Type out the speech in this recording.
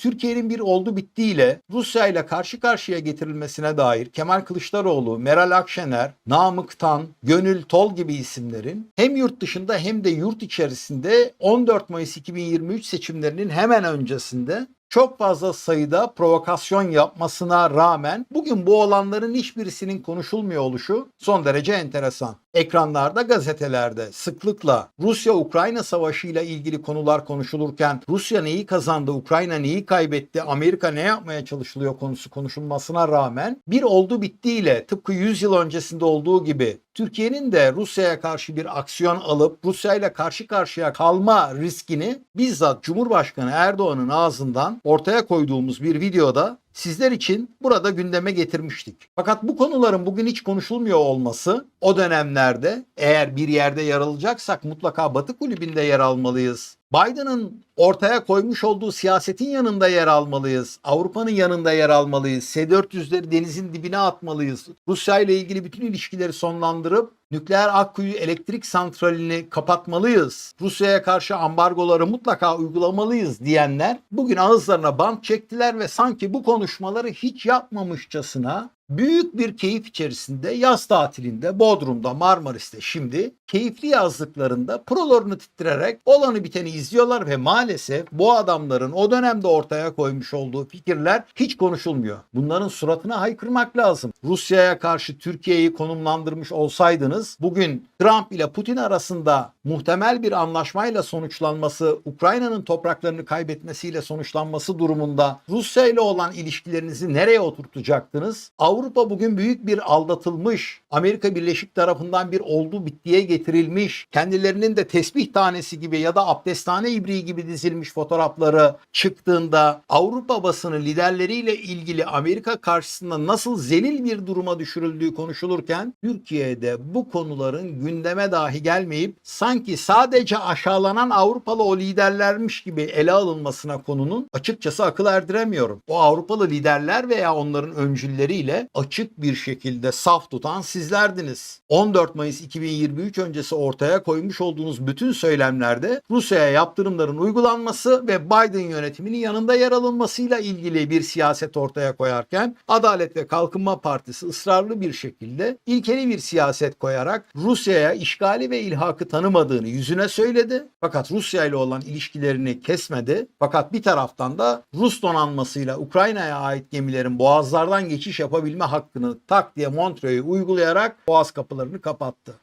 Türkiye'nin bir oldu bittiğiyle Rusya ile karşı karşıya getirilmesine dair Kemal Kılıçdaroğlu, Meral Akşener, Namık Tan, Gönül Tol gibi isimlerin hem yurt dışında hem de yurt içerisinde 14 Mayıs 2023 seçimlerinin hemen öncesinde çok fazla sayıda provokasyon yapmasına rağmen bugün bu olanların hiçbirisinin konuşulmuyor oluşu son derece enteresan. Ekranlarda, gazetelerde sıklıkla Rusya-Ukrayna savaşı ile ilgili konular konuşulurken Rusya neyi kazandı, Ukrayna neyi kaybetti, Amerika ne yapmaya çalışılıyor konusu konuşulmasına rağmen bir oldu bittiyle tıpkı 100 yıl öncesinde olduğu gibi Türkiye'nin de Rusya'ya karşı bir aksiyon alıp Rusya ile karşı karşıya kalma riskini bizzat Cumhurbaşkanı Erdoğan'ın ağzından ortaya koyduğumuz bir videoda sizler için burada gündeme getirmiştik. Fakat bu konuların bugün hiç konuşulmuyor olması o dönemlerde eğer bir yerde yer alacaksak mutlaka Batı kulübünde yer almalıyız. Biden'ın ortaya koymuş olduğu siyasetin yanında yer almalıyız. Avrupa'nın yanında yer almalıyız. S-400'leri denizin dibine atmalıyız. Rusya ile ilgili bütün ilişkileri sonlandırıp nükleer Akkuyu elektrik santralini kapatmalıyız. Rusya'ya karşı ambargoları mutlaka uygulamalıyız diyenler bugün ağızlarına bant çektiler ve sanki bu konuşmaları hiç yapmamışçasına büyük bir keyif içerisinde yaz tatilinde Bodrum'da Marmaris'te şimdi keyifli yazlıklarında prolarını titrerek olanı biteni izliyorlar ve maalesef bu adamların o dönemde ortaya koymuş olduğu fikirler hiç konuşulmuyor. Bunların suratına haykırmak lazım. Rusya'ya karşı Türkiye'yi konumlandırmış olsaydınız bugün Trump ile Putin arasında muhtemel bir anlaşmayla sonuçlanması, Ukrayna'nın topraklarını kaybetmesiyle sonuçlanması durumunda Rusya ile olan ilişkilerinizi nereye oturtacaktınız? Avrupa bugün büyük bir aldatılmış, Amerika Birleşik tarafından bir oldu bittiye getirilmiş, kendilerinin de tesbih tanesi gibi ya da abdesthane ibriği gibi dizilmiş fotoğrafları çıktığında Avrupa basını liderleriyle ilgili Amerika karşısında nasıl zelil bir duruma düşürüldüğü konuşulurken Türkiye'de bu konuların gündeme dahi gelmeyip sanki sadece aşağılanan Avrupalı o liderlermiş gibi ele alınmasına konunun açıkçası akıl erdiremiyorum. O Avrupalı liderler veya onların öncülleriyle açık bir şekilde saf tutan sizlerdiniz. 14 Mayıs 2023 öncesi ortaya koymuş olduğunuz bütün söylemlerde Rusya'ya yaptırımların uygulanması ve Biden yönetiminin yanında yer alınmasıyla ilgili bir siyaset ortaya koyarken Adalet ve Kalkınma Partisi ısrarlı bir şekilde ilkeli bir siyaset koyarak Rusya'ya işgali ve ilhakı tanımadığını yüzüne söyledi. Fakat Rusya ile olan ilişkilerini kesmedi. Fakat bir taraftan da Rus donanmasıyla Ukrayna'ya ait gemilerin boğazlardan geçiş yapabilme hakkını tak diye Montreux'u uygulayarak boğaz kapılarını kapattı.